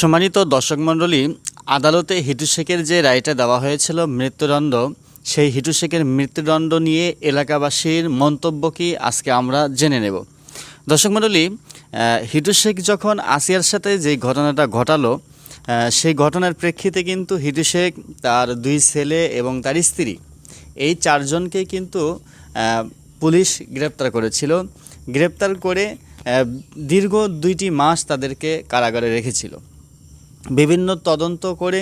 সম্মানিত দর্শক মণ্ডলী, আদালতে হিটু শেখের যে রায়টা দেওয়া হয়েছিল মৃত্যুদণ্ড, সেই হিটু শেখের মৃত্যুদণ্ড নিয়ে এলাকাবাসীর মন্তব্য কি আজকে আমরা জেনে নেব। দর্শক মণ্ডলী হিটু শেখ যখন আসিয়ার সাথে যে ঘটনাটা ঘটালো সেই ঘটনার প্রেক্ষিতে কিন্তু হিটু শেখ তার দুই ছেলে এবং তার স্ত্রী, এই চারজনকে কিন্তু পুলিশ গ্রেপ্তার করেছিল। গ্রেপ্তার করে দীর্ঘ দুইটি মাস তাদেরকে কারাগারে রেখেছিল। বিভিন্ন তদন্ত করে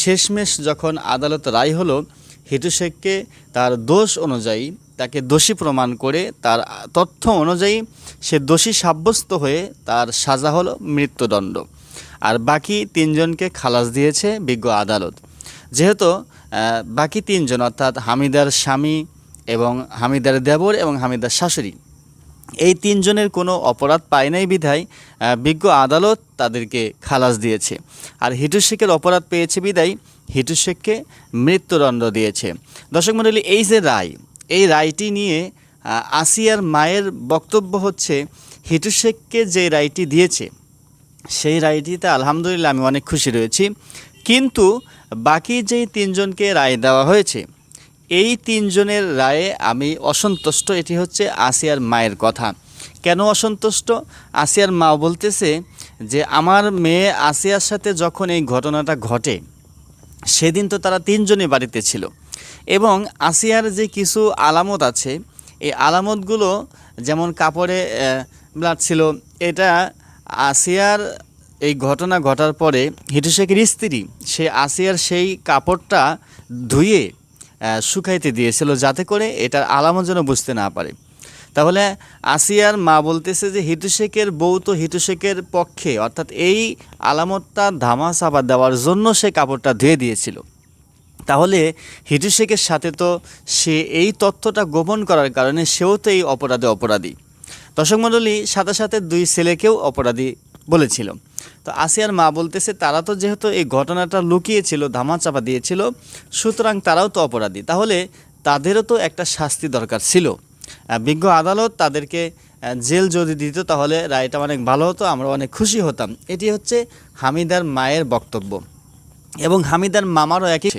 শেষমেশ যখন আদালত রায় হলো, হিটু শেখকে তার দোষ অনুযায়ী, তাকে দোষী প্রমাণ করে তার তথ্য অনুযায়ী সে দোষী সাব্যস্ত হয়ে তার সাজা হলো মৃত্যুদণ্ড। আর বাকি তিনজনকে খালাস দিয়েছে বিজ্ঞ আদালত। যেহেতু বাকি তিনজন, অর্থাৎ হামিদার স্বামী এবং হামিদার দেবর এবং হামিদার শাশুড়ি এই তিনজনের কোনো অপরাধ পায় নাই বিধায় বিজ্ঞ আদালত তাদেরকে খালাস দিয়েছে। আর হিটু শেখের অপরাধ পেয়েছে বিদায় হিটু শেখকে মৃত্যুদণ্ড দিয়েছে। দর্শক মণ্ডলী, এই যে রায়, এই রায়টি নিয়ে আসিয়ার মায়ের বক্তব্য হচ্ছে, হিটু শেখকে যে রায়টি দিয়েছে, সেই রায়টিতে আলহামদুলিল্লাহ আমি অনেক খুশি রয়েছি। কিন্তু বাকি যেই তিনজনকে রায় দেওয়া হয়েছে এই তিনজনের রায়ে আমি অসন্তুষ্ট, এটি হচ্ছে আসিয়ার মায়ের কথা। কেন অসন্তুষ্ট? আসিয়ার মা বলতেছে যে, আমার মেয়ে আসিয়ার সাথে যখন এই ঘটনাটা ঘটে, সেদিন তো তারা তিনজনই বাড়িতে ছিল। এবং আসিয়ার যে কিছু আলামত আছে, এই আলামতগুলো যেমন কাপড়ে ব্লাড ছিল, এটা আসিয়ার এই ঘটনা ঘটার পরে, হিটু শেখের স্ত্রী, সে আসিয়ার সেই কাপড়টা ধুয়ে শুকাইতে দিয়েছিল যাতে করে এটার আলামত যেন বুঝতে না পারে। তাহলে আসিয়ার মা বলতেছে যে হিটু শেখের বউ তো হিটু শেখের পক্ষে, অর্থাৎ এই আলামতটা ধামা চাপা দেওয়ার জন্য সে কাপড়টা ধুয়ে দিয়েছিল। তাহলে হিটু শেখের সাথে তো সে এই তথ্যটা গোপন করার কারণে সেও তো এই অপরাধে অপরাধী। দর্শক মণ্ডলী, সাথে সাথে দুই ছেলেকেও অপরাধী বলেছিল। তো আসিয়ার মা বলতেছে, তারা তো যেহেতু এই ঘটনাটা লুকিয়েছিল, ধামাচাপা দিয়েছিল, সুতরাং তারাও তো অপরাধী। তাহলে তাদেরও তো একটা শাস্তি দরকার ছিল। বিজ্ঞ আদালত তাদেরকে জেল যদি দিত, তাহলে রায়টা অনেক ভালো হতো, আমরা অনেক খুশি হতাম। এটি হচ্ছে হামিদার মায়ের বক্তব্য। এবং হামিদার মামারও একই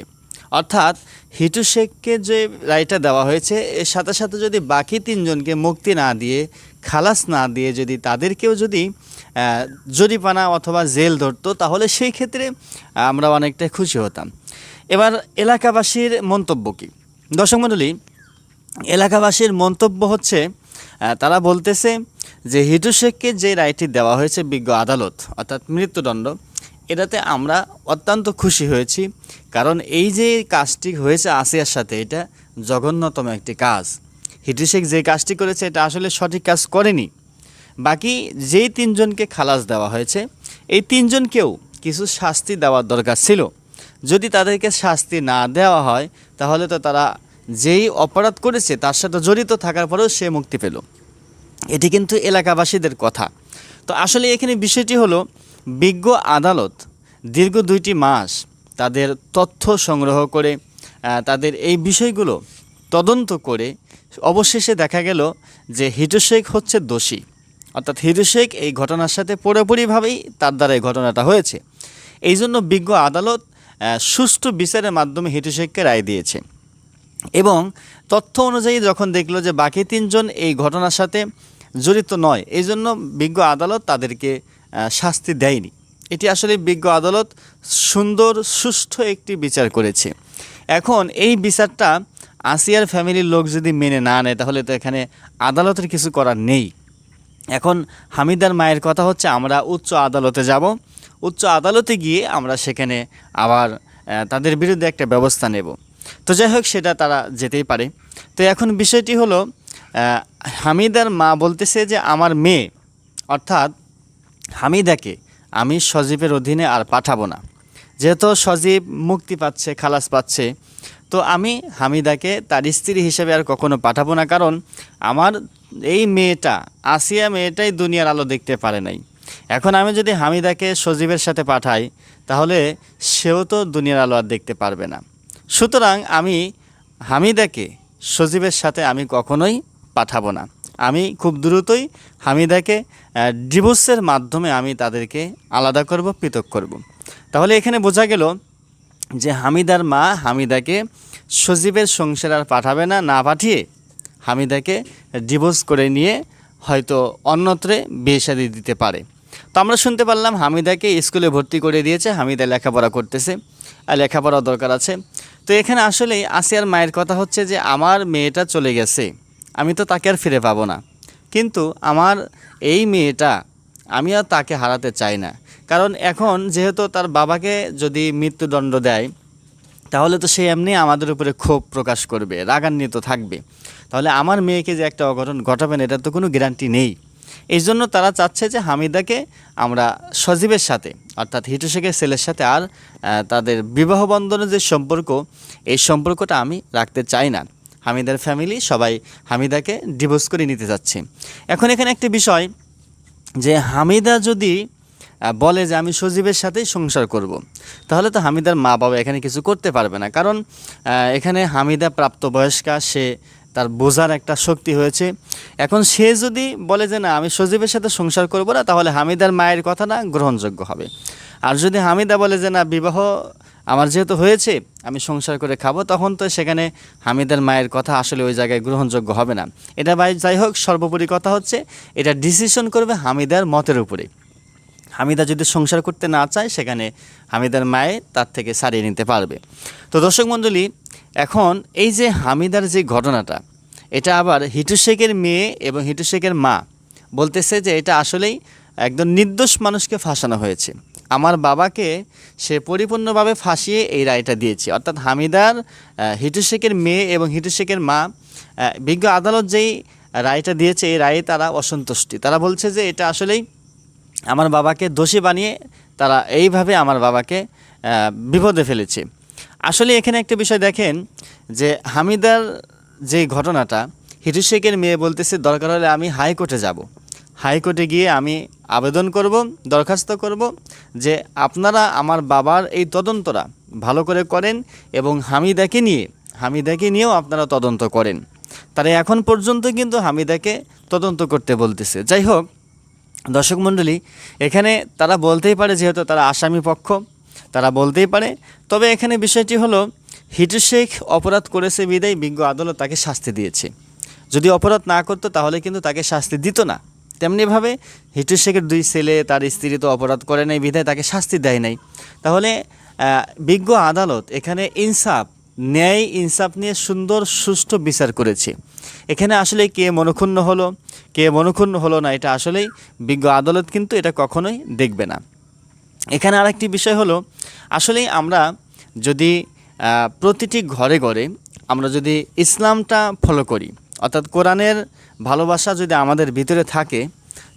অর্থাৎ হিটু শেখকে যে রায়টা দেওয়া হয়েছে এর সাথে সাথে যদি বাকি তিনজনকে মুক্তি না দিয়ে খালাস না দিয়ে যদি তাদেরকেও যদি আহ, জরিমানা অথবা জেল ধরতো তাহলে সেই ক্ষেত্রে আমরা অনেকটা খুশি হতাম। এবার এলাকাবাসীর মন্তব্য কী? দর্শক মণ্ডলী এলাকাবাসীর মন্তব্য হচ্ছে তারা বলতেছে যে হিটু শেখকে যে রায়টি দেওয়া হয়েছে বিজ্ঞ আদালত অর্থাৎ মৃত্যুদণ্ড এটাতে আমরা অত্যন্ত খুশি হয়েছি। কারণ এই যে কাজটি হয়েছে আসিয়ার সাথে, এটা জঘন্যতম একটি কাজ। হিটু শেখ যে কাজটি করেছে, এটা আসলে সঠিক কাজ করেনি। বাকি যেই তিনজনকে খালাস দেওয়া হয়েছে, এই তিনজনকেও কিছু শাস্তি দেওয়ার দরকার ছিল। যদি তাদেরকে শাস্তি না দেওয়া হয়, তাহলে তো তারা যেই অপরাধ করেছে, তার সাথে জড়িত থাকার পরেও সে মুক্তি পেল। এটি কিন্তু এলাকাবাসীদের কথা। তো আসলে এখানে বিষয়টি হলো বিজ্ঞ আদালত দীর্ঘ দুইটি মাস তাদের তথ্য সংগ্রহ করে তাদের এই বিষয়গুলো তদন্ত করে অবশেষে দেখা গেল যে হিটু শেখ হচ্ছে দোষী। অর্থাৎ হিটু শেখ এই ঘটনার সাথে পুরোপুরিভাবেই তার দ্বারা এই ঘটনাটা হয়েছে। এই জন্য বিজ্ঞ আদালত সুষ্ঠু বিচারের মাধ্যমে হিটু শেখকে রায় দিয়েছে। এবং তথ্য অনুযায়ী যখন দেখল যে বাকি তিনজন এই ঘটনার সাথে জড়িত নয় এই জন্য বিজ্ঞ আদালত তাদেরকে শাস্তি দেয়নি। এটি আসলে বিজ্ঞ আদালত সুন্দর, সুষ্ঠু একটি বিচার করেছে। এখন এই বিচারটা আসিয়ার ফ্যামিলির লোক যদি মেনে না নেয়, তাহলে তো এখানে আদালতের কিছু করার নেই। এখন হামিদার মায়ের কথা হচ্ছে, আমরা উচ্চ আদালতে যাব। উচ্চ আদালতে গিয়ে আমরা সেখানে আবার তাদের বিরুদ্ধে একটা ব্যবস্থা নেব। তো যাই হোক, সেটা তারা যেতেই পারে। তো এখন বিষয়টি হলো হামিদার মা বলতেছে যে, আমার মেয়ে, অর্থাৎ হামিদাকে আমি সজীবের অধীনে আর পাঠাবো না। যেহেতু সজীব মুক্তি পাচ্ছে, খালাস পাচ্ছে, তো আমি হামিদাকে তার স্ত্রী হিসেবে আর কখনো পাঠাবো না, কারণ আমার এই মেয়েটা, আসিয়া মেয়েটাই দুনিয়ার আলো দেখতে পারে নাই। এখন আমি যদি হামিদাকে সজীবের সাথে পাঠাই, তাহলে সেও তো দুনিয়ার আলো আর দেখতে পারবে না। সুতরাং আমি হামিদাকে সজীবের সাথে আমি কখনোই পাঠাবো না। আমি খুব দ্রুতই হামিদাকে ডিভোর্সের মাধ্যমে আমি তাদেরকে আলাদা করব, পৃথক করব। তাহলে এখানে বোঝা গেল যে হামিদার মা হামিদাকে সজীবের সংসার আর পাঠাবে না না পাঠিয়ে হামিদাকে ডিভোর্স করে নিয়ে হয়তো অন্যত্রে বিয়ে দিতে পারে। তো আমরা শুনতে পারলাম হামিদাকে স্কুলে ভর্তি করে দিয়েছে, হামিদা লেখাপড়া করতেছে আর লেখাপড়া দরকার আছে। তো এখানে আসলেই আসিয়ার মায়ের কথা হচ্ছে যে, আমার মেয়েটা চলে গেছে। আমি তো তাকে আর ফিরে পাবো না। কিন্তু আমার এই মেয়েটা, আমি আর তাকে হারাতে চাই না। কারণ এখন যেহেতু তার বাবাকে যদি মৃত্যুদণ্ড দেয়, তাহলে তো সে এমনি আমাদের উপরে ক্ষোভ প্রকাশ করবে, রাগান্বিত থাকবে। তাহলে আমার মেয়েকে যে একটা অঘটন ঘটাবেন, এটার তো কোনো গ্যারান্টি নেই। এই জন্য তারা চাচ্ছে যে হামিদাকে আমরা সজীবের সাথে, অর্থাৎ হিটু শেখের ছেলের সাথে আর তাদের বিবাহ বন্ধনের যে সম্পর্ক, এই সম্পর্কটা আমি রাখতে চাই না। হামিদার ফ্যামিলি সবাই হামিদাকে ডিভোর্স করে নিতে যাচ্ছে। এখন এখানে একটি বিষয় যে হামিদা যদি বলে যে আমি সজীবের সাথেই সংসার করব। তাহলে তো হামিদার মা বাবা এখানে কিছু করতে পারবে না। কারণ এখানে হামিদা প্রাপ্তবয়স্কা, সে তার বোঝার একটা শক্তি হয়েছে। এখন সে যদি বলে যে না, আমি সজীবের সাথে সংসার করব না, তাহলে হামিদার মায়ের কথাটা গ্রহণযোগ্য হবে। আর যদি হামিদা বলে যে না, বিবাহ আমার যেহেতু হয়েছে, আমি সংসার করে খাব, তখন তো সেখানে হামিদের মায়ের কথা আসলে ওই জায়গায় গ্রহণযোগ্য হবে না। এটা ভাই, যাই হোক, সর্বোপরি কথা হচ্ছে, এটা ডিসিশন করবে হামিদার মতের উপরে। হামিদা যদি সংসার করতে না চায়, সেখানে হামিদার মায়ে তার থেকে সারিয়ে নিতে পারবে। তো দর্শক মণ্ডলী, এখন এই যে হামিদার যে ঘটনাটা, এটা আবার হিটু শেখের মেয়ে এবং হিটু শেখের মা বলতেছে যে এটা আসলেই একদম নির্দোষ মানুষকে ফাঁসানো হয়েছে। আমার বাবাকে সে পরিপূর্ণভাবে ফাঁসিয়ে এই রায়টা দিয়েছে। অর্থাৎ হামিদার হিটু শেখের মেয়ে এবং হিটু শেখের মা বিজ্ঞ আদালত যেই রায়টা দিয়েছে, এই রায়ে তারা অসন্তুষ্টি। তারা বলছে যে এটা আসলেই আমার বাবাকে দোষী বানিয়ে তারা এইভাবে আমার বাবাকে বিপদে ফেলেছে। আসলে এখানে একটা বিষয় দেখেন যে হামিদার যে ঘটনাটা, হিটু শেখের মেয়ে বলতেছে, দরকার হলে আমি হাইকোর্টে যাব। হাইকোর্টে গিয়ে আমি আবেদন করব, দরখাস্ত করব যে আপনারা আমার বাবার এই তদন্তরা ভালো করে করেন এবং হামিদাকে নিয়ে, হামিদাকে নিয়েও আপনারা তদন্ত করেন। তারা এখন পর্যন্ত কিন্তু হামিদাকে তদন্ত করতে বলতেছে। যাই হোক, দর্শক মণ্ডলী, এখানে তারা বলতেই পারে যেহেতু তারা আসামি পক্ষ, তারা বলতেই পারে। তবে এখানে বিষয়টি হলো, হিটু শেখ অপরাধ করেছে বিদায়, বিজ্ঞ আদালত তাকে শাস্তি দিয়েছে। যদি অপরাধ না করতো তাহলে কিন্তু তাকে শাস্তি দিত না। তেমনিভাবে হিটু শেখের দুই ছেলে, তার স্ত্রী তো অপরাধ করে নাই, বিধায় তাকে শাস্তি দেয় নাই। তাহলে বিজ্ঞ আদালত এখানে ইনসাফ, ন্যায় ইনসাফ নিয়ে সুন্দর, সুষ্ঠু বিচার করেছে। এখানে আসলে কে মনক্ষুণ্ণ হলো, কে মনক্ষুণ্ণ হলো না, এটা আসলেই বিজ্ঞ আদালত কিন্তু এটা কখনোই দেখবে না। এখানে আরেকটি বিষয় হলো, আসলেই আমরা যদি প্রতিটি ঘরে ঘরে আমরা যদি ইসলামটা ফলো করি অর্থাৎ কোরআনের ভালোবাসা যদি আমাদের ভিতরে থাকে,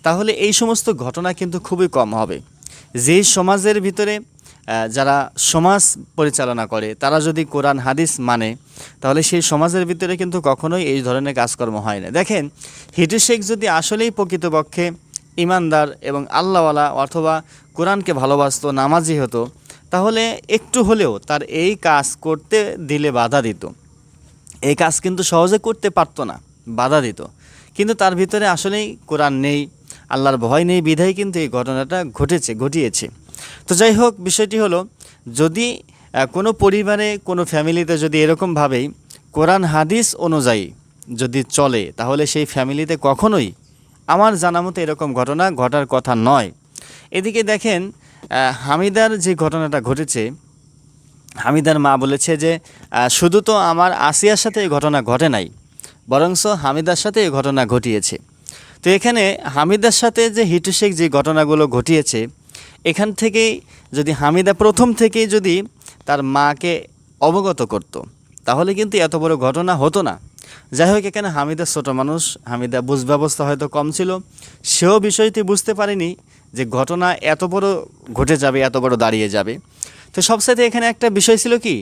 তাহলে এই সমস্ত ঘটনা কিন্তু খুবই কম হবে। যেই সমাজের ভিতরে যারা সমাজ পরিচালনা করে, তারা যদি কোরআন, হাদিস মানে তাহলে সেই সমাজের ভিতরে কিন্তু কখনোই এই ধরনের কাজকর্ম হয় না। দেখেন হিটু শেখ যদি আসলেই প্রকৃতপক্ষে ইমানদার এবং আল্লাহওয়ালা অথবা কোরআনকে ভালোবাসতো, নামাজি হতো, তাহলে একটু হলেও তার এই কাজ করতে দিলে বাধা দিত। এই কাজ কিন্তু সহজে করতে পারতো না, বাধা দিত। কিন্তু তার ভিতরে আসলেই কোরআন নেই, আল্লাহর ভয় নেই, বিধায় কিন্তু এই ঘটনাটা ঘটেছে, ঘটিয়েছে। তো যাই হোক, বিষয়টি হলো, যদি কোনো পরিবারে, কোনো ফ্যামিলিতে যদি এরকমভাবেই কোরআন হাদিস অনুযায়ী যদি চলে, তাহলে সেই ফ্যামিলিতে কখনোই আমার জানা মতো এরকম ঘটনা ঘটার কথা নয়। এদিকে দেখেন হামিদার যে ঘটনাটা ঘটেছে হামিদার মা বলেছে যে শুধু তো আমার আসিয়ার সাথে এই ঘটনা ঘটে নাই বরংস হামিদার সাথে এই ঘটনা ঘটিয়েছে তো এখানে হামিদার সাথে যে হিটু শেখ যে ঘটনাগুলো ঘটিয়েছে, এখান থেকেই যদি হামিদা প্রথম থেকেই যদি তার মাকে অবগত করত। তাহলে কিন্তু এত বড় ঘটনা হতো না যাই হোক এখানে হামিদা ছোট মানুষ। হামিদা বুঝ ব্যবস্থা হয়তো কম ছিল। সেও বিষয়টি বুঝতে পারেনি যে ঘটনা এত বড় ঘটে যাবে, এত বড় দাঁড়িয়ে যাবে। তো সবসাথে এখানে একটা বিষয় ছিল কি?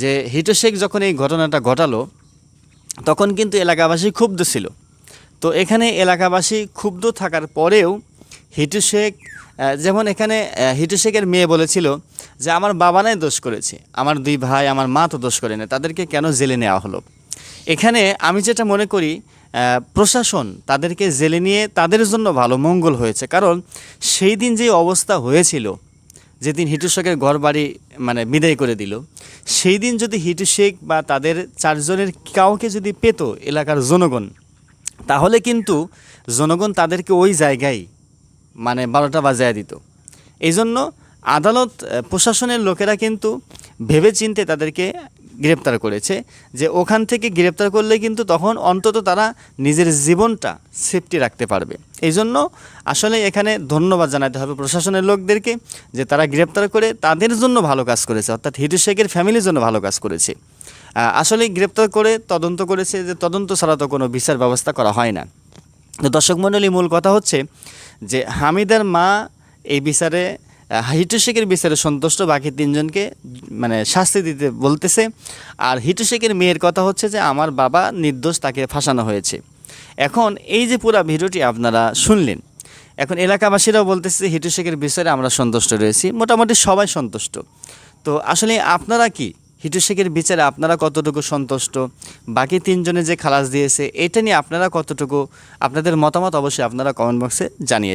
যে হিটু শেখ যখন এই ঘটনাটা ঘটালো, তখন কিন্তু এলাকাবাসী ক্ষুব্ধ ছিল। তো এখানে এলাকাবাসী ক্ষুব্ধ থাকার পরেও হিটু শেখ যেমন এখানে হিটু শেখের মেয়ে বলেছিল যে, আমার বাবা নাই, দোষ করেছে। আমার দুই ভাই, আমার মা তো দোষ করে না তাদেরকে কেন জেলে নেওয়া হলো? এখানে আমি যেটা মনে করি প্রশাসন তাদেরকে জেলে নিয়ে তাদের জন্য ভালো, মঙ্গল হয়েছে। কারণ সেই দিন যে অবস্থা হয়েছিল, যেদিন হিটু শেখের ঘর বাড়ি মানে বিদায় করে দিল, সেই দিন যদি হিটু শেখ বা তাদের চারজনের কাউকে যদি পেত এলাকার জনগণ, তাহলে কিন্তু জনগণ তাদেরকে ওই জায়গায় মানে বারোটা বাজায় দিত। এই জন্য আদালত প্রশাসনের লোকেরা কিন্তু ভেবে চিনতে তাদেরকে গ্রেপ্তার করেছে, যে ওখান থেকে গ্রেপ্তার করলে কিন্তু তখন অন্তত তারা নিজের জীবনটা সেফটি রাখতে পারবে। এই জন্য আসলে এখানে ধন্যবাদ জানাতে হবে প্রশাসনের লোকদেরকে যে তারা গ্রেপ্তার করে তাদের জন্য ভালো কাজ করেছে, অর্থাৎ হিটু শেখের ফ্যামিলির জন্য ভালো কাজ করেছে। আসলে গ্রেপ্তার করে তদন্ত করেছে যে তদন্ত ছাড়া তো কোনো বিচার ব্যবস্থা করা হয় না। তো দর্শক মণ্ডলী, মূল কথা হচ্ছে যে হামিদার মা এই বিচারে হিটু শেখের বিচারে সন্তুষ্ট। বাকি তিনজনকে মানে শাস্তি দিতে বলতেছে। আর হিটু শেখের মেয়ের কথা হচ্ছে যে, আমার বাবা নির্দোষ, তাকে ফাঁসানো হয়েছে। এখন এই যে পুরা ভিডিওটি আপনারা শুনলেন, এখন এলাকাবাসীরাও বলতেছে, হিটু শেখের বিচারে আমরা সন্তুষ্ট রয়েছি। মোটামুটি সবাই সন্তুষ্ট। তো আসলে আপনারা কি হিটু শেখের বিচারে আপনারা কতটুকু সন্তুষ্ট? বাকি তিনজনে যে খালাস দিয়েছে, এটা নিয়ে আপনারা কতটুকু, আপনাদের মতামত অবশ্যই আপনারা কমেন্ট বক্সে জানিয়ে